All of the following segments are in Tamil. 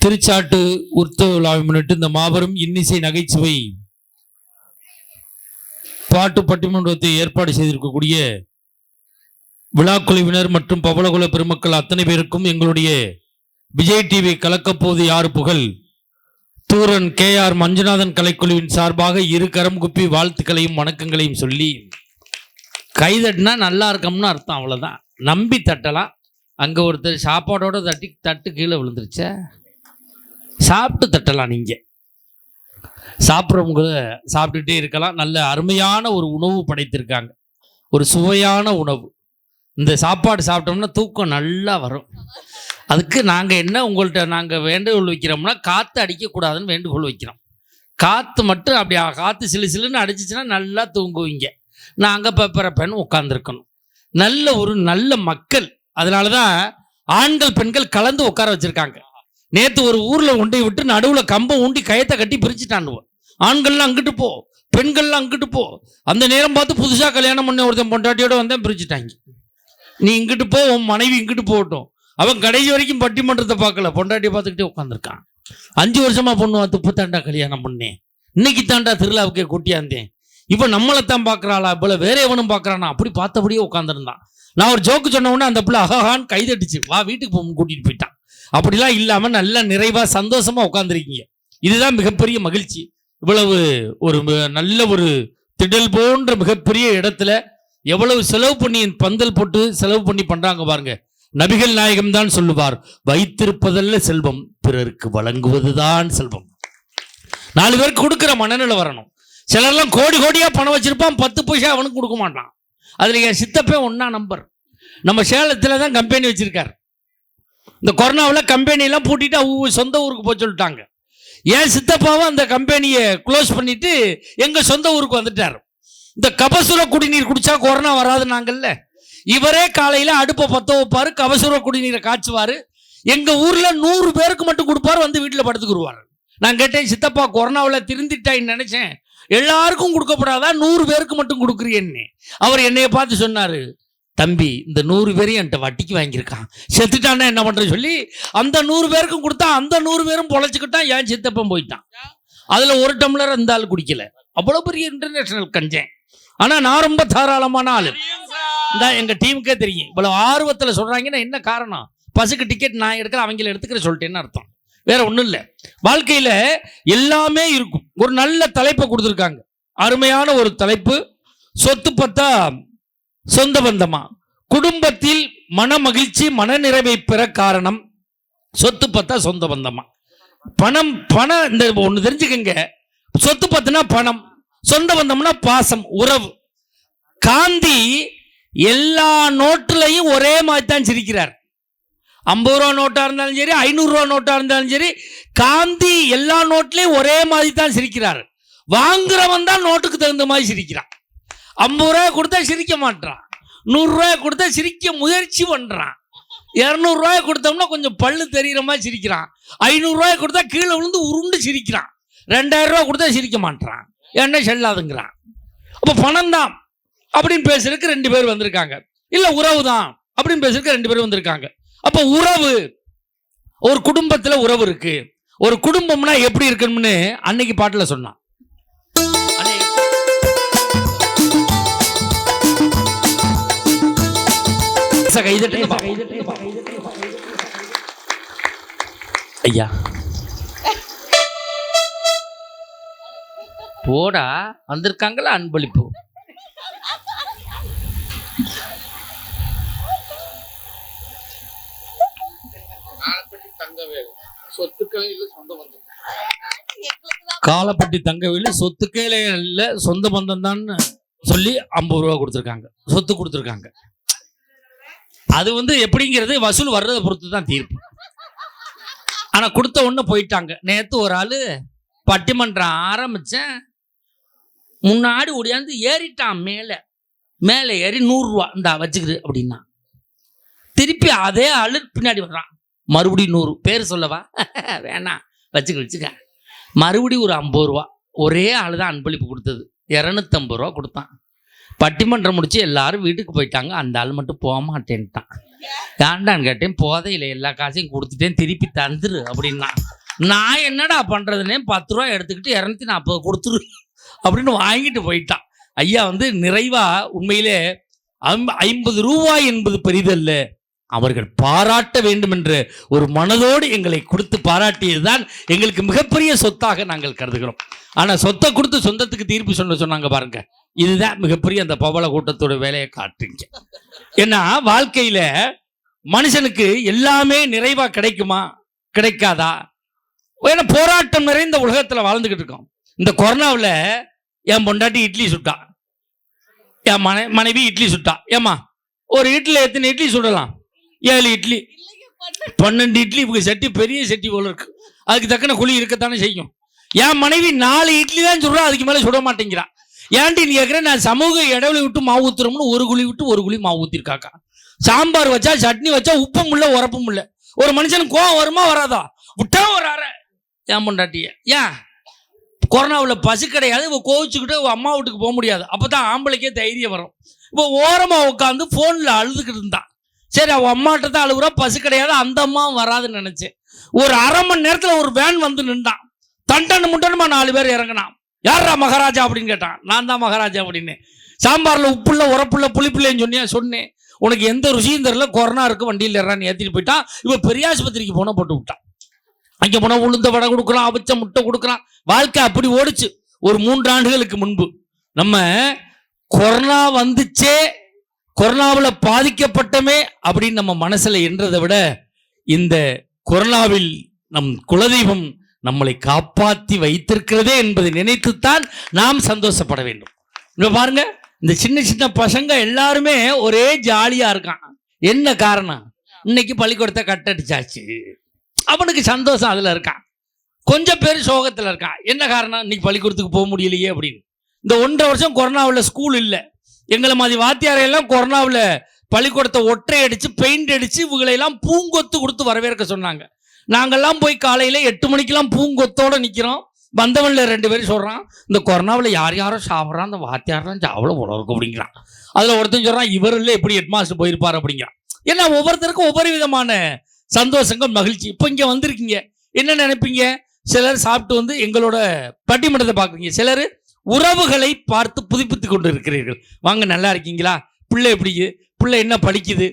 திருச்சாட்டு உற்சவ விழாவை முன்னிட்டு இந்த மாபெரும் இன்னிசை நகைச்சுவை பாட்டு பட்டிமன்றத்தை ஏற்பாடு செய்திருக்கக்கூடிய விழாக்குழுவினர் மற்றும் பவளகுல பெருமக்கள் அத்தனை பேருக்கும் எங்களுடைய விஜய் டிவி கலக்கப்போது யார் புகழ்? தூரன் கே ஆர் மஞ்சுநாதன் கலைக்குழுவின் சார்பாக இரு கரம் குப்பி வாழ்த்துக்களையும் வணக்கங்களையும் சொல்லி கைதட்டினா நல்லா இருக்கம்னு அர்த்தம் அவ்வளோதான் நம்பி தட்டலாம். அங்கே ஒருத்தர் சாப்பாடோட தட்டி தட்டு கீழே விழுந்துருச்சே. சாப்பிட்டு தட்டலாம் நீங்கள் சாப்பிட்றவங்க சாப்பிட்டுட்டே இருக்கலாம். நல்ல அருமையான ஒரு உணவு படைத்திருக்காங்க. ஒரு சுவையான உணவு. இந்த சாப்பாடு சாப்பிட்டோம்னா தூக்கம் நல்லா வரும். அதுக்கு நாங்கள் என்ன உங்கள்கிட்ட நாங்கள் வேண்டுகோள் வைக்கிறோம்னா காற்று அடிக்கக்கூடாதுன்னு வேண்டுகோள் வைக்கிறோம். காற்று மட்டும் அப்படி காற்று சிலு சிலுன்னு அடிச்சிச்சுன்னா நல்லா தூங்குவீங்க. நாங்கள் பெண் உட்காந்துருக்கணும் நல்ல ஒரு நல்ல மக்கள். அதனால தான் ஆண்கள் பெண்கள் கலந்து உட்கார வச்சுருக்காங்க. நேத்து ஒரு ஊர்ல உண்டை விட்டு நடுவுல கம்பம் ஊண்டி கயத்தை கட்டி பிரிச்சுட்டானுவோம் ஆண்கள்லாம் அங்கிட்டு போ பெண்கள்லாம் அங்கிட்டு போ. அந்த நேரம் பார்த்து புதுசா கல்யாணம் பண்ண ஒருத்தன் பொண்டாட்டியோட வந்தேன் பிரிச்சுட்டாங்க. நீ இங்கிட்டு போ உன் மனைவி இங்கிட்டு போகட்டும். அவன் கடைசி வரைக்கும் பட்டிமன்றத்தை பார்க்கல. பொண்டாட்டியை பார்த்துக்கிட்டே உட்காந்துருக்கான் அஞ்சு வருஷமா பொண்ணு பார்த்து தாண்டா கல்யாணம் பண்ணேன். இன்னைக்கு தாண்டா திருவிழாவுக்கே கூட்டியாந்தேன் இப்போ நம்மளைத்தான் பார்க்கறாளா? போல வேற எவனும் பார்க்கறானா? அப்படி பார்த்தபடியே உட்காந்துருந்தான் நான் ஒரு ஜோக்கு சொன்ன உடனே அந்த பிள்ளை அஹான்னு கைதட்டுச்சு. வா வீட்டுக்கு போ கூட்டிட்டு போயிட்டான். அப்படிலாம் இல்லாமல் நல்லா நிறைவாக சந்தோஷமா உட்காந்துருக்கீங்க இதுதான் மிகப்பெரிய மகிழ்ச்சி. இவ்வளவு ஒரு நல்ல ஒரு திடல் போன்ற மிகப்பெரிய இடத்துல எவ்வளவு செலவு பண்ணி பந்தல் போட்டு செலவு பண்ணி பண்றாங்க பாருங்க. நபிகள் நாயகம் தான் சொல்லுவார் வைத்திருப்பதல்ல செல்வம் பிறருக்கு வழங்குவதுதான் செல்வம். நாலு பேருக்கு கொடுக்குற மனநிலை வரணும். சிலர்லாம் கோடி கோடியாக பணம் வச்சிருப்பான் பத்து பைசா அவனுக்கு கொடுக்க மாட்டான். அதில் என் சித்தப்பே ஒன்றா நம்பர். நம்ம சேலத்தில் தான் கம்பெனி வச்சுருக்கார். இந்த கொரோனாவில் கம்பெனியெல்லாம் பூட்டிட்டு அவங்க சொந்த ஊருக்கு போக சொல்லிட்டாங்க. ஏன் சித்தப்பாவும் அந்த கம்பெனியை க்ளோஸ் பண்ணிட்டு எங்கள் சொந்த ஊருக்கு வந்துட்டார். இந்த கபசுர குடிநீர் குடிச்சா கொரோனா வராது நாங்கள்ல. இவரே காலையில் அடுப்பை பற்ற வைப்பார் கபசுர குடிநீரை காய்ச்சுவார். எங்கள் ஊரில் நூறு பேருக்கு மட்டும் கொடுப்பாரு வந்து வீட்டில் படுத்துக்குருவாரு. நான் கேட்டேன் சித்தப்பா கொரோனாவில் திருந்திட்டாயின்னு நினச்சேன். எல்லாருக்கும் கொடுக்கப்படாதா? நூறு பேருக்கு மட்டும் கொடுக்குறியன்னு. அவர் என்னைய பார்த்து சொன்னார் தம்பி இந்த நூறு பேரையும் என்கிட்ட வட்டிக்கு வாங்கியிருக்கான். செத்துட்டான்னா என்ன பண்ணுறேன்னு சொல்லி அந்த நூறு பேருக்கும் கொடுத்தா அந்த நூறு பேரும் பொழைச்சிக்கிட்டான் ஏன் சித்தப்பன் போயிட்டான். அதில் ஒரு டம்ளர் அந்த ஆள் குடிக்கல. அவ்வளோ பெரிய இன்டர்நேஷனல் கஞ்சேன். ஆனால் நான் ரொம்ப தாராளமான ஆள். இந்த எங்கள் டீமுக்கே தெரியும். இவ்வளோ ஆர்வத்தில் சொல்கிறாங்கன்னா என்ன காரணம்? பஸ்ஸுக்கு டிக்கெட் நான் எடுக்கிற அவங்கள எடுத்துக்கிற சொல்லிட்டேன்னு அர்த்தம். வேற ஒன்றும் இல்லை. வாழ்க்கையில் எல்லாமே இருக்கும். ஒரு நல்ல தலைப்பை கொடுத்துருக்காங்க. அருமையான ஒரு தலைப்பு. சொத்து பத்தா சொந்த பந்தமா? குடும்பத்தில் மன மகிழ்ச்சி மன நிறைவை பெற காரணம் சொத்து பத்தா சொந்த பந்தமா. பணம் பணம் இந்த ஒன்று தெரிஞ்சுக்கங்க. சொத்து பத்துனா பணம் சொந்த பந்தம்னா பாசம் உறவு. காந்தி எல்லா நோட்டுலையும் ஒரே மாதிரி தான் சிரிக்கிறார். ஐம்பது ரூபா நோட்டாக இருந்தாலும் சரி ஐநூறுரூவா நோட்டாக இருந்தாலும் சரி காந்தி எல்லா நோட்லேயும் ஒரே மாதிரி தான் சிரிக்கிறார். வாங்குறவன் தான் நோட்டுக்கு தகுந்த மாதிரி சிரிக்கிறான். ஐம்பது ரூபாய் கொடுத்தா சிரிக்க மாட்டான் நூறு கொடுத்தா சிரிக்க முயற்சி பண்ணுறான் இரநூறுவாய் கொடுத்தோம்னா கொஞ்சம் பல்லு தெரிகிற மாதிரி சிரிக்கிறான். ஐநூறுரூவாய் கொடுத்தா கீழே விழுந்து உருண்டு சிரிக்கிறான். ரெண்டாயிரரூவா கொடுத்தா சிரிக்க மாட்டான் என்ன செல்லாதுங்கிறான். அப்போ பணம் தான் அப்படின்னு பேசுறதுக்கு ரெண்டு பேர் வந்திருக்காங்க. இல்லை உறவு தான் அப்படின்னு பேசுறதுக்கு ரெண்டு பேர் வந்திருக்காங்க. அப்போ உறவு ஒரு குடும்பத்தில் உறவு இருக்குது ஒரு குடும்பம்னா எப்படி இருக்கணும்னு அன்னைக்கு பாட்டில் சொன்னான். கைதட்டுங்க பாப்போம். ஐயா. போடா. வந்திருக்காங்களா? அன்பளிப்பு. நாளப்பட்டி தங்கவேல். சொத்துக்களை இல்ல சொந்த பந்தம். காலப்பட்டி தங்கவேலு சொத்துக்கே இல்ல சொந்த பந்தம் தான் சொல்லி ஐம்பது ரூபா கொடுத்துருக்காங்க. சொத்து கொடுத்துருக்காங்க. அது வந்து எப்படிங்கிறது வசூல் வர்றதை பொறுத்து தான் தீர்ப்பு. ஆனால் கொடுத்த உடனே போயிட்டாங்க. நேற்று ஒரு ஆள் பட்டிமன்றம் ஆரம்பித்தேன் முன்னாடி ஓடியாந்து ஏறிட்டான் மேலே. மேலே ஏறி நூறுரூவா இந்தா வச்சுக்கிது அப்படின்னா. திருப்பி அதே ஆளு பின்னாடி வர்றான். மறுபடியும் நூறு பேர் சொல்லவா? வேணாம் வச்சுக்க வச்சுக்க. மறுபடியும் ஒரு ஐம்பது ரூபா. ஒரே ஆள் தான் அன்பளிப்பு கொடுத்தது. இரநூத்தம்பது ரூபா கொடுத்தான். பட்டிமன்றம் முடிச்சு எல்லாரும் வீட்டுக்கு போயிட்டாங்க. அந்த ஆள் மட்டும் போக மாட்டேன்ட்டான். ஏன்டான்னு கேட்டேன். போதையில் எல்லா காசையும் கொடுத்துட்டேன். திருப்பி தந்துரு அப்படின்னா. நான் என்னடா பண்றதுன்னே பத்து ரூபா எடுத்துக்கிட்டு இரநூத்தி நாற்பது கொடுத்துரு அப்படின்னு வாங்கிட்டு போயிட்டான். ஐயா வந்து நிறைவா உண்மையிலே ஐம்ப- ஐம்பது ரூபாய் என்பது பெரிதல்ல. அவர்கள் பாராட்ட வேண்டும் என்று ஒரு மனதோடு எங்களை கொடுத்து பாராட்டியதுதான் எங்களுக்கு மிகப்பெரிய சொத்தாக நாங்கள் கருதுகிறோம். ஆனால் சொத்தை கொடுத்து சொந்தத்துக்கு தீர்ப்பு சொன்ன சொன்னாங்க பாருங்க. இதுதான் மிகப்பெரிய அந்த பவள கூட்டத்தோட வேலையை காட்டுங்க ஏன்னா வாழ்க்கையில மனுஷனுக்கு எல்லாமே நிறைவா கிடைக்குமா? கிடைக்காதா? ஏன்னா போராட்டம் நிறைந்த உலகத்துல வாழ்ந்துகிட்டு இருக்கோம். இந்த கொரோனாவில் என் பொண்டாட்டி இட்லி சுட்டா. என் மனை மனைவி இட்லி சுட்டா. ஏமா ஒரு இட்லியில் எத்தனை இட்லி சுடலாம்? ஏழு இட்லி. பன்னெண்டு இட்லி இவங்க சட்டி பெரிய சட்டி போல இருக்கு. அதுக்கு தக்கன குழி இருக்கத்தானே செய்யும். என் மனைவி நாலு இட்லி தான் சுடுறா அதுக்கு மேலே சுட மாட்டேங்கிறான் ஏன்டி நீ கேட்குற நான் சமூக இடைவெளி விட்டு மாவு ஊத்துறோம்னு ஒரு குழி விட்டு ஒரு குழி மாவு ஊத்திருக்காக்கா. சாம்பார் வச்சா சட்னி வச்சா உப்பும் இல்லை உரப்பும் இல்லை. ஒரு மனுஷனுக்கு கோவம் வருமா வராதா? விட்டா வராற ஏன் பொண்டாட்டிய? ஏன்? கொரோனாவில் பசு கிடையாது இப்போ கோவிச்சுக்கிட்டு அவ அம்மா வீட்டுக்கு போக முடியாது. அப்போ தான் ஆம்பளைக்கே தைரியம் வரும். இப்போ ஓரமாக உட்காந்து ஃபோனில் அழுதுகிட்டு இருந்தான் சரி அவள் அம்மாட்ட தான் அழுகுறா பசு கிடையாது அந்த அம்மாவும் வராதுன்னு நினச்சேன். ஒரு அரை மணி நேரத்தில் ஒரு வேன் வந்து நின்றான் தண்டன்னு முண்டனுமா நாலு பேர் இறங்கினான் யாரா மகாராஜா அப்படின்னு கேட்டான். நான் தான் மகாராஜா அப்படின்னு. சாம்பாரில் உப்புள்ள உரப்புள்ள புளிப்புள்ளேன்னு சொன்னியா? சொன்னேன். உனக்கு எந்த ருசியும் தெரியல கொரோனா இருக்கு வண்டியில் ஏறான்னு ஏற்றிட்டு போயிட்டான். இப்போ பெரியாஸ்பத்திரிக்கு போனால் போட்டு விட்டான். அங்கே போனால் உளுந்த வடை கொடுக்குறான் அவிச்ச முட்டை கொடுக்குறான் வாழ்க்கை அப்படி ஓடுச்சு. ஒரு மூன்று ஆண்டுகளுக்கு முன்பு. நம்ம கொரோனா வந்துச்சே கொரோனாவில் பாதிக்கப்பட்டமே அப்படின்னு நம்ம மனசில் என்றதை விட இந்த கொரோனாவில் நம் குலதெய்வம் நம்மளை காப்பாற்றி வைத்திருக்கிறதே என்பதை நினைத்துத்தான் நாம் சந்தோஷப்பட வேண்டும். இப்போ பாருங்க இந்த சின்ன சின்ன பசங்க எல்லாருமே ஒரே ஜாலியாக இருக்கான். என்ன காரணம்? இன்னைக்கு பள்ளிக்கூடத்தை கட்டடிச்சாச்சு. அவனுக்கு சந்தோஷம் அதில் இருக்கான். கொஞ்சம் பேர் சோகத்தில் இருக்கான். என்ன காரணம்? இன்னைக்கு பள்ளிக்கூடத்துக்கு போக முடியலையே அப்படின்னு. இந்த ஒன்றரை வருஷம் கொரோனாவில் ஸ்கூல் இல்லை. எங்களை மாதிரி வாத்தியாரையெல்லாம் கொரோனாவில் பள்ளிக்கூடத்தை ஒற்றை அடித்து பெயிண்ட் அடித்து இவங்களையெல்லாம் பூங்கொத்து கொடுத்து வரவேற்க சொன்னாங்க. நாங்கெல்லாம் போய் காலையில எட்டு மணிக்கெல்லாம் பூங்கொத்தோட நிக்கிறோம். வந்தவன்ல ரெண்டு பேரும் சொல்றான் இந்த கொரோனாவில் யார் யாரோ சாப்பிட்றான் அந்த வாத்தியாரெல்லாம் சாவல போல அப்படிங்கிறான். அதுல ஒருத்தன் சொல்றான் இவரில் எப்படி ஹெட்மாஸ்டர் போயிருப்பார்? அப்படிங்கிறான். ஏன்னா ஒவ்வொருத்தருக்கும் ஒவ்வொரு விதமான சந்தோஷங்கள் மகிழ்ச்சி. இப்போ இங்கே வந்திருக்கீங்க. என்ன நினைப்பீங்க? சிலர் சாப்பிட்டு வந்து எங்களோட பட்டிமன்றத்தை பார்க்குறீங்க. சிலர் உறவுகளை பார்த்து புதுப்பித்து கொண்டு இருக்கிறீர்கள் வாங்க நல்லா இருக்கீங்களா? பிள்ளை எப்படி பிள்ளை என்ன படிக்குது?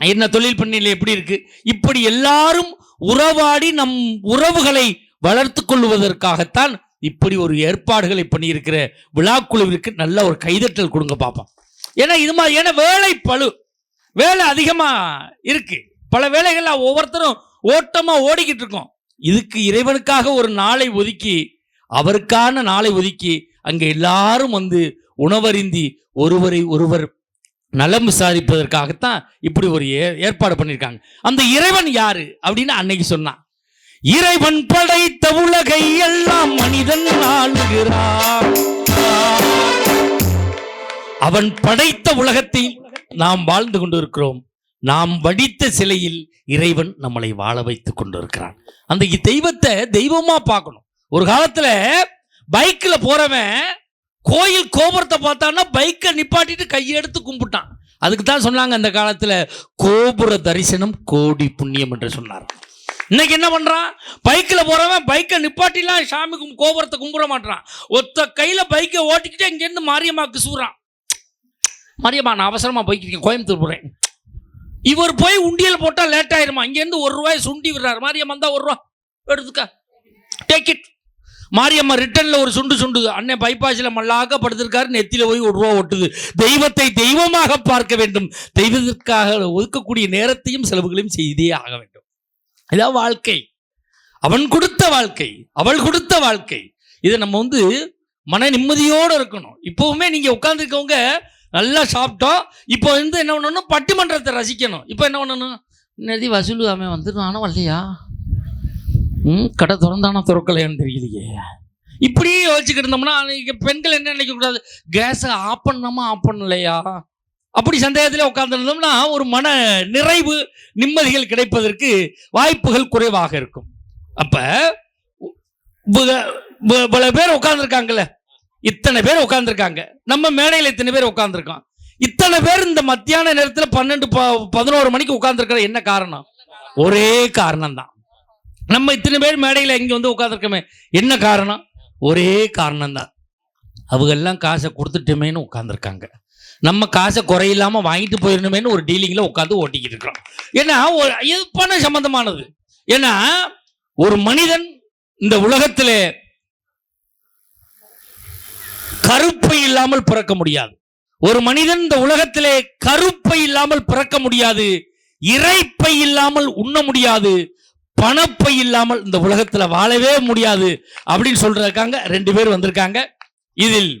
என்ன தொழில் பண்ணையில் எப்படி இருக்கு? இப்படி எல்லாரும் உறவாடி நம் உறவுகளை வளர்த்து கொள்வதற்காகத்தான் இப்படி ஒரு ஏற்பாடுகளை பண்ணியிருக்கிற விழாக்குழுவிற்கு நல்ல ஒரு கைதட்டல் கொடுங்க பார்ப்போம் ஏன்னா இது மாதிரி ஏன்னா வேலை பளு வேலை அதிகமா இருக்கு. பல வேலைகளில் ஒவ்வொருத்தரும் ஓட்டமா ஓடிக்கிட்டு இருக்கோம். இதுக்கு இறைவனுக்காக ஒரு நாளை ஒதுக்கி அவருக்கான நாளை ஒதுக்கி அங்கே எல்லாரும் வந்து உணவருந்தி ஒருவரை ஒருவர் நலம் விசாரிப்பதற்காகத்தான் இப்படி ஒரு ஏ- ஏற்பாடு பண்ணியிருக்காங்க. அந்த இறைவன் யாரு? அப்படின்னு அன்னைக்கு சொன்னான். இறைவன் படைத்த உலகை எல்லாம் மனிதன் ஆளுகிறான். அவன் படைத்த உலகத்தை நாம் வாழ்ந்து கொண்டிருக்கிறோம். நாம் வடித்த சிலையில் இறைவன் நம்மளை வாழ வைத்துக் கொண்டிருக்கிறான். அந்த தெய்வத்தை தெய்வமா பார்க்கணும். ஒரு காலத்துல பைக்கில் போறவன் கோயில் கோபுரத்தை பார்த்தான்னா பைக்கை நிப்பாட்டிட்டு கையெடுத்து கும்பிட்டான். அதுக்கு தான் சொன்னாங்க அந்த காலத்தில் கோபுர தரிசனம் கோடி புண்ணியம் என்று சொன்னார் இன்னைக்கு என்ன பண்ணுறான் பைக்கில் போகிறவன் பைக்கை நிப்பாட்டிலாம் சாமி கும் கோபுரத்தை கும்பிட மாட்டான் ஒத்த கையில் பைக்கை ஓட்டிக்கிட்டு இங்கேருந்து மாரியம்மாக்கு சூறான். மாரியம்மா நான் அவசரமாக போய்க்கிறேன் கோயம்புத்தூர் போகிறேன் இவர் போய் உண்டியல் போட்டால் லேட் ஆயிருமா? இங்கேருந்து ஒரு ரூபாய் சுண்டி விடுறாரு. மாரியம்மா தான் ஒரு ரூபா எடுத்துக்க. டேக் இட் மாரியம்மா ரிட்டனில் ஒரு சுண்டு சுண்டுது அண்ணன் பைபாஸில் மல்லாக்க படுத்திருக்காரு நெத்தியில் போய் ஒரு ரூபா ஒட்டுது. தெய்வத்தை தெய்வமாக பார்க்க வேண்டும். தெய்வத்திற்காக ஒதுக்கக்கூடிய நேரத்தையும் செலவுகளையும் செய்தே ஆக வேண்டும். இதான் வாழ்க்கை. அவன் கொடுத்த வாழ்க்கை அவள் கொடுத்த வாழ்க்கை. இதை நம்ம வந்து மன நிம்மதியோடு இருக்கணும். இப்போவுமே நீங்கள் உட்காந்துருக்கவங்க நல்லா சாப்பிட்டோம். இப்போ வந்து என்ன பண்ணணும்? பட்டிமன்றத்தை ரசிக்கணும். இப்போ என்ன பண்ணணும்? நதி வசூல் அவன் வந்துடும் நானும் வரலையா? கடை திறந்தானா திறக்கலையான்னு தெரியலையே. இப்படியே யோசிச்சுக்கிட்டு இருந்தோம்னா பெண்கள் என்ன நினைக்கக்கூடாது கேஸை ஆஃப் பண்ணாமா ஆஃப் பண்ணலையா? அப்படி சந்தேகத்தில் உட்காந்துருந்தோம்னா ஒரு மன நிறைவு நிம்மதிகள் கிடைப்பதற்கு வாய்ப்புகள் குறைவாக இருக்கும். அப்போ ப- பல பேர் உட்காந்துருக்காங்கல்ல இத்தனை பேர் உட்காந்துருக்காங்க நம்ம மேடையில் இத்தனை பேர் உட்காந்துருக்கோம் இத்தனை பேர் இந்த மத்தியான நேரத்தில் பன்னெண்டு ப- பதினோரு மணிக்கு உட்காந்துருக்கிற என்ன காரணம்? ஒரே காரணம் தான் நம்ம இத்தனை பேர் மேடையில் இங்கே வந்து உட்காந்துருக்கோமே என்ன காரணம்? ஒரே காரணம் தான் அவங்கெல்லாம் காசை கொடுத்துட்டோமேன்னு உட்காந்துருக்காங்க நம்ம காசை குறையில்லாமல் வாங்கிட்டு போயிடணுமேன்னு ஒரு டீலிங்கில் உட்காந்து ஓட்டிக்கிட்டு இருக்கிறோம். ஏன்னா ஒரு இது சம்மந்தமானது ஏன்னா ஒரு மனிதன் இந்த உலகத்திலே கருப்பை இல்லாமல் பிறக்க முடியாது. ஒரு மனிதன் இந்த உலகத்திலே கருப்பை இல்லாமல் பிறக்க முடியாது. இறைப்பை இல்லாமல் உண்ண முடியாது. பணப்பை இல்லாமல் இந்த உலகத்தில் வாழவே முடியாது அப்படின்னு சொல்றாங்க ரெண்டு பேர் வந்திருக்காங்க. இதில்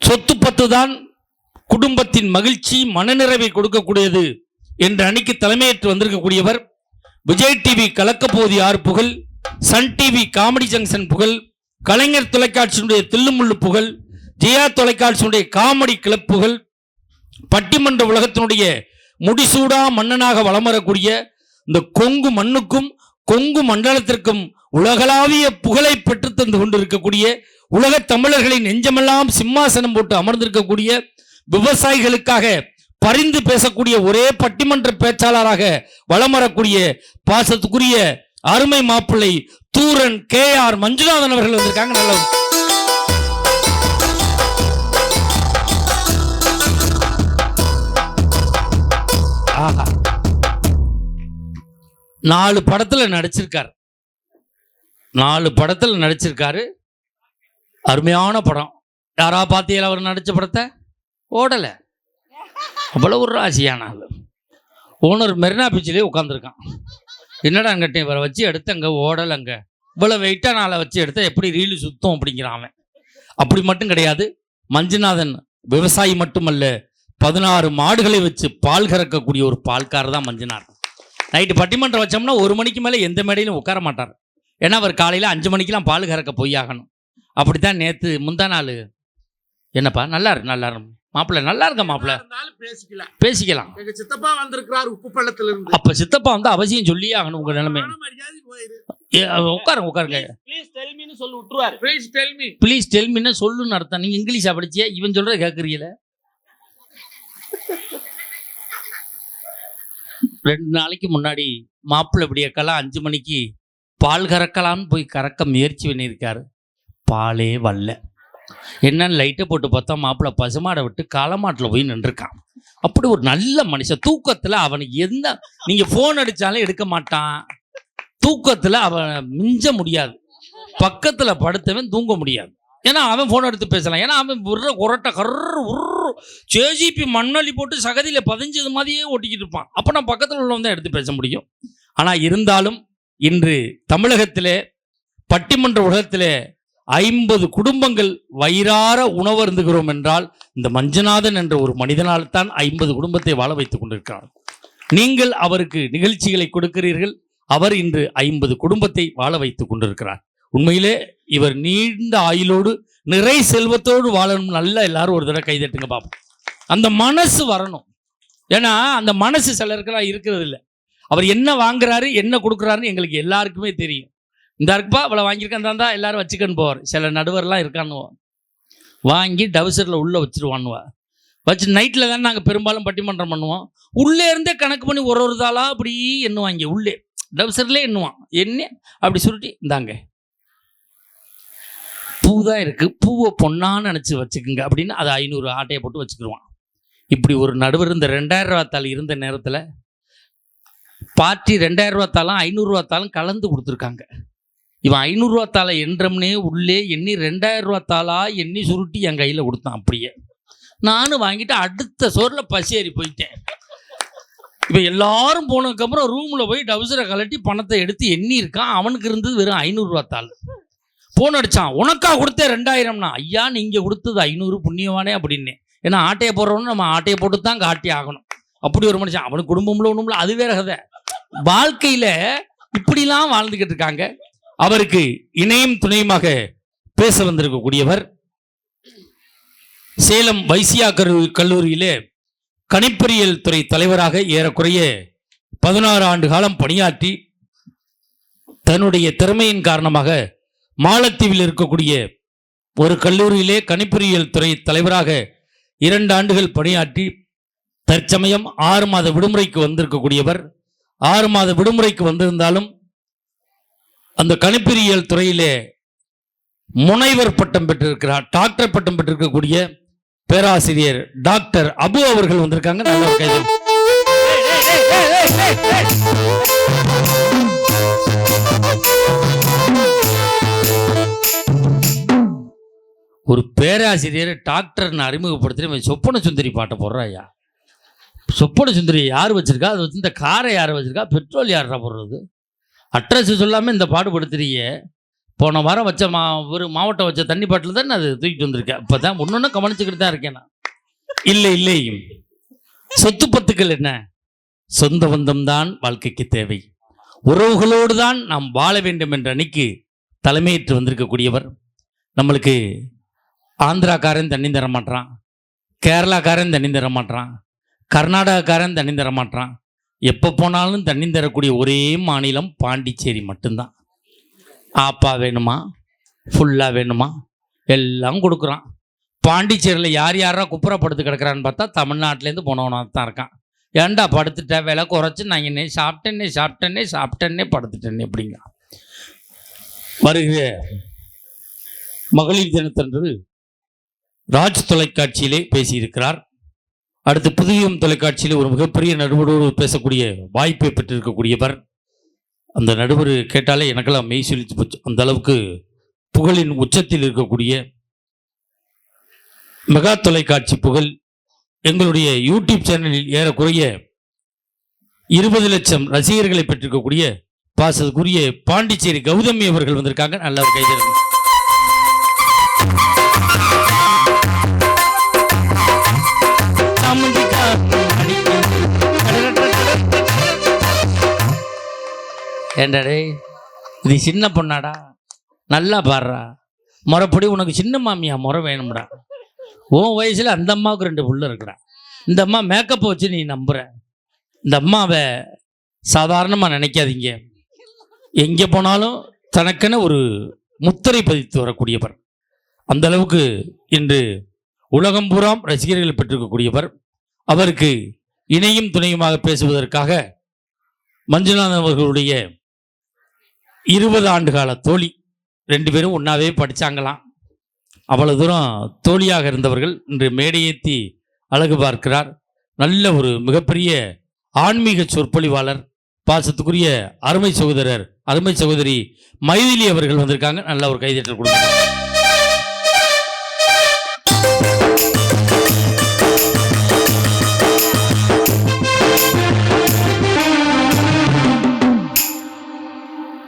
சொத்து பத்து தான் குடும்பத்தின் மகிழ்ச்சி மனநிறைவை கொடுக்கக்கூடியது என்ற அணிக்கு தலைமையேற்று வந்திருக்கக்கூடியவர். விஜய் டிவி கலக்கப்போதி ஆறு புகழ்? சன் டிவி காமெடி ஜங்ஷன் புகழ். கலைஞர் தொலைக்காட்சியினுடைய தில்லுமுள்ளு புகழ். ஜெயா தொலைக்காட்சியினுடைய காமெடி கிளப் புகழ். பட்டிமன்ற உலகத்தினுடைய முடிசூடா மன்னனாக வலம் வரக்கூடிய இந்த கொங்கு மண்ணுக்கும் கொங்கு மண்டலத்திற்கும் உலகளாவிய புகழை பெற்று தந்து கொண்டிருக்கக்கூடிய உலகத் தமிழர்களின் நெஞ்சமெல்லாம் சிம்மாசனம் போட்டு அமர்ந்திருக்கக்கூடிய விவசாயிகளுக்காக பரிந்து பேசக்கூடிய ஒரே பட்டிமன்ற பேச்சாளராக வலம் வரக்கூடிய பாசத்துக்குரிய அருமை மாப்பிள்ளை தூரன் கே ஆர் மஞ்சுநாதன் அவர்கள் வந்திருக்காங்க. நல்ல ஆஹா. நாலு படத்தில் நடிச்சிருக்கார். நாலு படத்தில் நடிச்சிருக்காரு. அருமையான படம். யாரா பார்த்தீங்களா அவர் நடித்த படத்தை? ஓடலை. அவ்வளோ ஒரு ராசியான ஆளு. ஓனர் மெரினா பீச்சிலே உட்காந்துருக்கான் என்னடா அங்கிட்ட இவரை வச்சு எடுத்து அங்கே ஓடல் அங்கே? இவ்வளோ வெயிட்டாக நாளை வச்சு எடுத்தா எப்படி ரீலு சுத்தம் அப்படிங்கிறான் அவன். அப்படி மட்டும் கிடையாது. மஞ்சுநாதன் விவசாயி மட்டுமல்ல பதினாறு மாடுகளை வச்சு பால் கறக்கக்கூடிய ஒரு பால்காரர் தான் மஞ்சுநாதன். நைட்டு பட்டிமன்றம் வச்சோம்னா ஒரு மணிக்கு மேலே எந்த மேடையிலும் உட்கார மாட்டார். ஏன்னா அவர் காலையில் அஞ்சு மணிக்கெல்லாம் பால் கறக்க போய் ஆகணும் அப்படித்தான் நேற்று முந்தா நாள். என்னப்பா? நல்லா இருக்கு நல்லா இருக்கு மாப்பிள்ளை. நல்லா இருக்க மாப்பிள்ளை பேசிக்கலாம். பேசிக்கலாம். எங்க சித்தப்பா வந்திருக்கிறார் உப்பு பள்ளத்துல இருந்து அப்ப சித்தப்பா வந்து அவசியம் சொல்லியே ஆகணும் உங்க நிலைமை. உட்காருங்க உட்காருங்க. ப்ளீஸ் டெல் மீன்னு சொல்லி விட்டுருவாரு. ப்ளீஸ் டெல் மீ ப்ளீஸ் டெல்மின்னு சொல்லுன்னு அர்த்தம். நீங்க இங்கிலீஷா படிச்சியா? இவன் சொல்றத கேட்குறீல ரெண்டு நாளைக்கு முன்னாடி மாப்பிள்ளை விடியக்கெல்லாம் அஞ்சு மணிக்கு பால் கறக்கலாம்னு போய் கறக்க முயற்சி பண்ணியிருக்காரு. பாலே வரல. என்னன்னு லைட்டை போட்டு பார்த்தா மாப்பிள்ளை பசுமாடை விட்டு காலமாட்டில் போய் நின்றுருக்கான். அப்படி ஒரு நல்ல மனுஷன். தூக்கத்தில் அவனுக்கு எந்த நீங்கள் ஃபோன் அடித்தாலும் எடுக்க மாட்டான். தூக்கத்தில் அவன் மிஞ்ச முடியாது. பக்கத்தில் படுத்தவன் தூங்க முடியாது. ஏன்னா அவன் ஃபோன் எடுத்து பேசலாம். ஏன்னா அவன் உருற உரட்ட கர்ற உர்ற ஜேஜிபி மண்ணளி போட்டு சகதியில் பதிஞ்சது மாதிரியே ஓட்டிக்கிட்டு இருப்பான். அப்போ நான் பக்கத்தில் உள்ளவன் தான் எடுத்து பேச முடியும். ஆனால் இருந்தாலும் இன்று தமிழகத்திலே பட்டிமன்ற உலகத்திலே ஐம்பது குடும்பங்கள் வயிறார உணவருந்துகிறோம் என்றால் இந்த மஞ்சநாதன் என்ற ஒரு மனிதனால் தான் ஐம்பது குடும்பத்தை வாழ வைத்துக் கொண்டிருக்கிறார் நீங்கள் அவருக்கு நிகழ்ச்சிகளை கொடுக்கிறீர்கள். அவர் இன்று ஐம்பது குடும்பத்தை வாழ வைத்துக் கொண்டிருக்கிறார். உண்மையிலே இவர் நீண்ட ஆயுளோடு நிறை செல்வத்தோடு வாழணும் நல்லா எல்லாரும் ஒரு தடவை கைதட்டுங்க பார்ப்போம் அந்த மனசு வரணும். ஏன்னா அந்த மனசு சிலருக்கெல்லாம் இருக்கிறது இல்லை. அவர் என்ன வாங்குறாரு என்ன கொடுக்குறாருன்னு எங்களுக்கு எல்லாருக்குமே தெரியும். இந்த இருக்குப்பா இவ்வளோ வாங்கியிருக்கேன் தான் எல்லாரும் வச்சுக்கன்னு போவார். சில நடுவர்லாம் இருக்கானுவோ வாங்கி டவுசரில் உள்ளே வச்சுருவான்னுவா. வச்சு நைட்டில் தான் நாங்கள் பெரும்பாலும் பட்டிமன்றம் பண்ணுவோம். உள்ளே இருந்தே கணக்கு பண்ணி ஒரு ஒரு தாளாக அப்படி எண்ணுவாங்க. உள்ளே. டவுசர்லேயே எண்ணுவான். என்ன அப்படி சுருட்டி இந்தாங்க. பூ தான் இருக்குது பூவை பொண்ணான்னு நினச்சி வச்சுக்குங்க. அப்படின்னு அதை ஐநூறு ஆட்டையை போட்டு வச்சுக்கிருவான். இப்படி ஒரு நடுவர் இந்த ரெண்டாயிரம் ரூபா தாள் இருந்த நேரத்தில் பார்ட்டி ரெண்டாயிரம் ரூபா தாளும் ஐநூறுரூவா தாளும் கலந்து கொடுத்துருக்காங்க. இவன் ஐநூறுரூவா தாளை எண்றம்னே உள்ளே எண்ணி ரெண்டாயிரம் ரூபா தாளா எண்ணி சுருட்டி என் கையில் கொடுத்தான் அப்படியே. நானும் வாங்கிட்டு அடுத்த சோறில் பசியேறி போயிட்டேன். இப்போ எல்லாரும் போனதுக்கப்புறம் ரூமில் போய் டவுசரை கலட்டி பணத்தை எடுத்து எண்ணி இருக்கான் அவனுக்கு இருந்தது வெறும் ஐநூறுரூவா தாள். ஃபோன் அடிச்சான். உனக்கா கொடுத்தேன் ரெண்டாயிரம்னா? ஐயா நீங்கள் கொடுத்தது ஐநூறு புண்ணியவானே அப்படின்னு. ஏன்னா ஆட்டையை போடுறவனு நம்ம ஆட்டையை போட்டு தான் காட்டி ஆகணும். அப்படி ஒரு மனுஷன். அவனுக்கு குடும்பம்ல ஒன்றும்ல அது வேற கதை. வாழ்க்கையில் இப்படிலாம் வாழ்ந்துக்கிட்டு இருக்காங்க. அவருக்கு இணையும் துணையுமாக பேச வந்திருக்கக்கூடியவர் சேலம் வைசியா கல்லூரி கல்லூரியிலே கணிப்பொறியியல் துறை தலைவராக ஏறக்குறைய பதினாறு ஆண்டு காலம் பணியாற்றி தன்னுடைய திறமையின் காரணமாக மாலத்தீவில் இருக்கக்கூடிய ஒரு கல்லூரியிலே கணிப்பொறியியல் துறை தலைவராக இரண்டு ஆண்டுகள் பணியாற்றி தற்சமயம் ஆறு மாத விடுமுறைக்கு வந்திருக்கக்கூடியவர் ஆறு மாத விடுமுறைக்கு வந்திருந்தாலும் அந்த கணிப்பொறியியல் துறையிலே முனைவர் பட்டம் பெற்றிருக்கிறார் டாக்டர் பட்டம் பெற்றிருக்கக்கூடிய பேராசிரியர் டாக்டர் அபு அவர்கள் வந்திருக்காங்க நல்ல ஒரு கைது ஒரு பேராசிரியர் டாக்டர்னு அறிமுகப்படுத்தி இவன் சொப்பன சுந்தரி பாட்டை போடுறா ஐயா. சொப்பன சுந்தரி யார் வச்சுருக்கா? அது வச்சு இந்த காரை யார் வச்சுருக்கா? பெட்ரோல் யாரா போடுறது? அட்ரஸ் சொல்லாமல் இந்த பாட்டு படுத்துறீங்க. போன வாரம் வச்ச மா ஒரு மாவட்டம் வச்ச தண்ணி பாட்டில் தான் நான் அது தூக்கிட்டு வந்திருக்கேன். இப்போ தான் ஒன்று ஒன்று கவனிச்சுக்கிட்டு தான் இருக்கேன் நான். இல்லை இல்லை. சொத்து பத்துக்கள் என்ன? சொந்த பந்தம் தான் வாழ்க்கைக்கு தேவை. உறவுகளோடு தான் நாம் வாழ வேண்டும் என்ற அன்னைக்கு தலைமையேற்று வந்திருக்கக்கூடியவர். நம்மளுக்கு ஆந்திராக்காரன் தண்ணி தர மாட்டான் கேரளாக்காரன் தண்ணி தர மாட்டான் கர்நாடகாக்காரன் தண்ணி தர மாட்டான் எப்போ போனாலும் தண்ணி தரக்கூடிய ஒரே மாநிலம் பாண்டிச்சேரி மட்டும்தான். ஆப்பா வேணுமா? ஃபுல்லாக வேணுமா? எல்லாம் கொடுக்குறான். பாண்டிச்சேரியில் யார் யாரா குப்புறப்படுத்து படுத்து கிடக்குறான்னு பார்த்தா தமிழ்நாட்டிலேருந்து போனவனாக தான் இருக்கான். ஏன்டா படுத்துட்டேன் விலை குறைச்சி நான் என்னை சாப்பிட்டேன்னே சாப்பிட்டேன்னே சாப்பிட்டேன்னே படுத்துட்டேன்னே அப்படிங்க வருகிற மகளிர் தினத்தன்று ராஜ் தொலைக்காட்சியிலே பேசியிருக்கிறார். அடுத்து புதியம் தொலைக்காட்சியில் ஒரு மிகப்பெரிய நடுவரோடு பேசக்கூடிய வாய்ப்பை பெற்றிருக்கக்கூடியவர். அந்த நடுவர் கேட்டாலே எனக்கெல்லாம் மெய் சிலிச்சு போச்சு. அந்த அளவுக்கு புகழின் உச்சத்தில் இருக்கக்கூடிய மெகா தொலைக்காட்சி புகழ் எங்களுடைய யூடியூப் சேனலில் ஏறக்குறைய இருபது லட்சம் ரசிகர்களை பெற்றிருக்கக்கூடிய பாசத்துக்குரிய பாண்டிச்சேரி கௌதமி அவர்கள் வந்திருக்காங்க. நல்ல ஒரு கைதறி ஏண்டா டேய் இது சின்ன பொண்ணாடா? நல்லா பாடுறா. முறைப்படி உனக்கு சின்ன மாமியா முறை வேணும்டா. உன் வயசில் அந்த அம்மாவுக்கு ரெண்டு புள்ள இருக்குடா. இந்த அம்மா மேக்கப்பை வச்சு நீ நம்புற. இந்த அம்மாவை சாதாரணமாக நினைக்காதீங்க. எங்கே போனாலும் தனக்கென ஒரு முத்திரை பதித்து வரக்கூடியவர். அந்த அளவுக்கு இன்று உலகம் பூராம் ரசிகர்கள் பெற்றிருக்கக்கூடியவர். அவருக்கு இணையும் துணையுமாக பேசுவதற்காக மஞ்சுநாதன் அவர்களுடைய இருபது ஆண்டு கால தோழி. ரெண்டு பேரும் ஒன்றாவே படித்தாங்களாம் அவ்வளவு தூரம் தோழியாக இருந்தவர்கள் இன்று மேடையேற்றி அழகு பார்க்கிறார். நல்ல ஒரு மிகப்பெரிய ஆன்மீக சொற்பொழிவாளர் பாசத்துக்குரிய அருமை சகோதரர் அருமை சகோதரி மைதிலி அவர்கள் வந்திருக்காங்க. நல்ல ஒரு கைதட்டல் கொடுங்க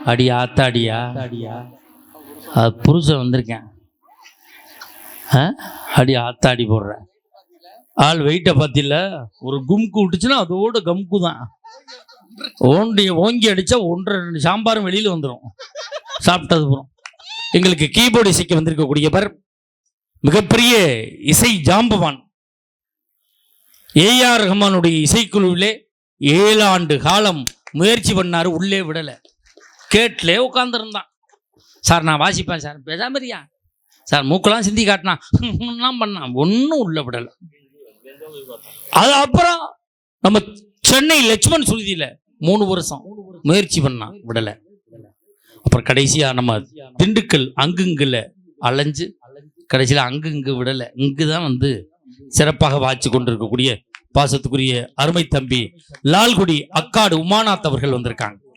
அடி ஆத்தாடியா? அது புருஷன் வந்திருக்கேன்? அடி ஆத்தாடி போடுறேன் ஆள் வெயிட்டை பார்த்தில ஒரு கும்கு விட்டுச்சுன்னா அதோட கம்கு தான். ஓண்டி ஓங்கி அடிச்சா ஒன்றரை ரெண்டு சாம்பாரும் வெளியில வந்துடும் சாப்பிட்டது அப்புறம் எங்களுக்கு கீபோர்டு இசைக்க வந்திருக்கக்கூடியவர் மிகப்பெரிய இசை ஜாம்பவான். ஏஆர் ரஹ்மானுடைய இசைக்குழுவிலே ஏழு ஆண்டு காலம் முயற்சி பண்ணாரு உள்ளே விடலை. கேட்லே உட்காந்துருந்தான் சார் நான் வாசிப்பேன் சார். பேசாமரியா சார் மூக்கெல்லாம் சிந்தி காட்டினான். பண்ணான். ஒன்றும் உள்ள விடலை. அது அப்புறம் நம்ம சென்னை லட்சுமண் சுருதியில் மூணு வருஷம் முயற்சி பண்ணான் விடலை. அப்புறம் கடைசியாக நம்ம திண்டுக்கல் அங்குங்குல அலைஞ்சு கடைசியில் அங்கு இங்கு விடலை. இங்கு தான் வந்து சிறப்பாக வாய்ச்சி கொண்டிருக்கக்கூடிய பாசத்துக்குரிய அருமை தம்பி லால்குடி அக்காடு உமாநாத் அவர்கள் வந்திருக்காங்க.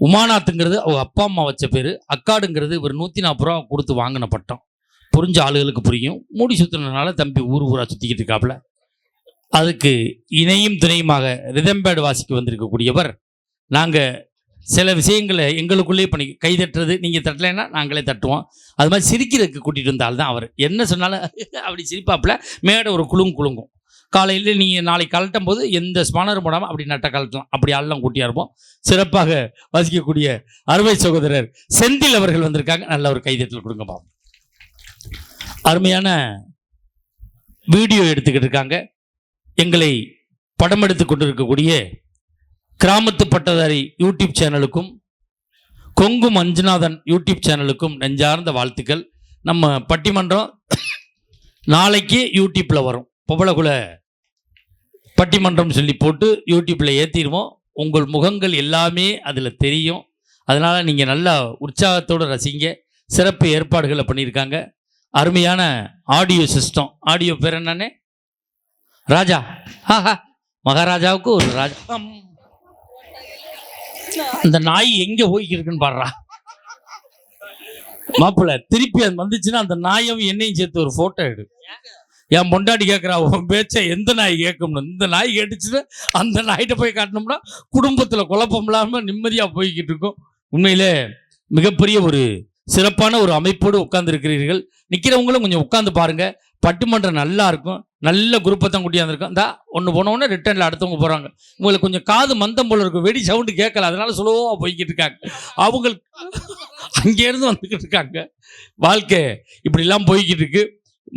உமாநாத்துங்கிறது அவங்க அப்பா அம்மா வச்ச பேர். அக்காடுங்கிறது இவர் நூற்றி நாற்பது ரூபா கொடுத்து வாங்கின பட்டம். புரிஞ்ச ஆளுகளுக்கு புரியும். மூடி சுற்றுனதுனால தம்பி ஊர் ஊராக சுற்றிக்கிட்டு இருக்காப்புல. அதுக்கு இணையும் துணையுமாக ரிதம்பேடு வாசிக்கு வந்திருக்கக்கூடியவர். நாங்கள் சில விஷயங்களை எங்களுக்குள்ளேயே பண்ணி கை தட்டுறது நீங்கள் தட்டலைன்னா நாங்களே தட்டுவோம். அது மாதிரி சிரிக்கிறதுக்கு கூட்டிகிட்டு வந்தால்தான் தான் அவர். என்ன சொன்னாலும் அப்படி சிரிப்பாப்புல. மேடை ஒரு குலுங்கு குலுங்கும். காலையில் நீங்கள் நாளைக்கு கலட்டும் போது எந்த ஸ்பானரும் போடாமல் அப்படி நட்ட கலட்டலாம் அப்படி ஆள்லாம் கூட்டியாக இருப்போம். சிறப்பாக வசிக்கக்கூடிய அருமை சகோதரர் செந்தில் அவர்கள் வந்திருக்காங்க. நல்ல ஒரு கைதத்தில் கொடுங்க பாப்போம். அருமையான வீடியோ எடுத்துக்கிட்டு இருக்காங்க. எங்களை படம் எடுத்து கொண்டிருக்கக்கூடிய கிராமத்து பட்டதாரி யூடியூப் சேனலுக்கும் கொங்கு மஞ்சுநாதன் யூடியூப் சேனலுக்கும் நெஞ்சார்ந்த வாழ்த்துக்கள். நம்ம பட்டிமன்றம் நாளைக்கு யூடியூப்பில் வரும். பொம்பளைக்குள்ள பட்டிமன்றம் சொல்லி போட்டு யூடியூப்பில் ஏற்றிடுவோம் உங்கள் முகங்கள் எல்லாமே அதில் தெரியும். அதனால் நீங்கள் நல்லா உற்சாகத்தோடு ரசிங்க. சிறப்பு ஏற்பாடுகளை பண்ணியிருக்காங்க. அருமையான ஆடியோ சிஸ்டம். ஆடியோ பேர் என்னன்னே? ராஜா. ஆஹா. மகாராஜாவுக்கு ஒரு ராஜா. அந்த நாய் எங்கே போய்க்கு பாடுறா மாப்பிள்ள திருப்பி அது வந்துச்சுன்னா அந்த நாயும் என்னையும் சேர்த்து ஒரு ஃபோட்டோ எடு. என் பொண்டாட்டி கேட்குறா உன் பேச்சை எந்த நாய் கேட்கும்னு இந்த நாய் கேட்டுச்சுன்னா அந்த நாய்கிட்ட போய் காட்டினோம்னா குடும்பத்தில் குழப்பம் இல்லாமல் நிம்மதியாக போய்கிட்டு இருக்கும். உண்மையிலே மிகப்பெரிய ஒரு சிறப்பான ஒரு அமைப்போடு உட்கார்ந்துருக்கிறீர்கள். நிற்கிறவங்களும் கொஞ்சம் உட்காந்து பாருங்கள் பட்டுமன்றம் நல்லா இருக்கும். நல்ல குரூப்பை தான் கூட்டியாந்துருக்கோம் இந்தா ஒன்று போனோடனே ரிட்டர்னில் அடுத்தவங்க போகிறாங்க உங்களுக்கு கொஞ்சம் காது மந்தம் போல இருக்கும். வெடி சவுண்டு கேட்கல. அதனால சுலபமாக போய்கிட்டு இருக்காங்க. அவங்க அங்கேருந்து வந்துக்கிட்டு இருக்காங்க. வாழ்க்கை இப்படிலாம் போய்கிட்டு இருக்கு.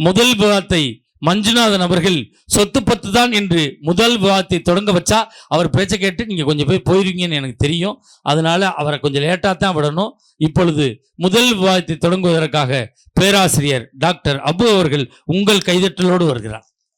முதல் விவாதத்தை மஞ்சுநாதன் அவர்கள் சொத்து பத்து தான் என்று முதல் விவாதத்தை தொடங்க வச்சா அவர் பேச்சை கேட்டு நீங்க கொஞ்சம் போய் போயிருவீங்கன்னு எனக்கு தெரியும். அதனால அவரை கொஞ்சம் லேட்டாக தான் விடணும். இப்பொழுது முதல் விவாதத்தை தொடங்குவதற்காக பேராசிரியர் டாக்டர் அபு அவர்கள் உங்கள் கைதட்டலோடு வருகிறார்.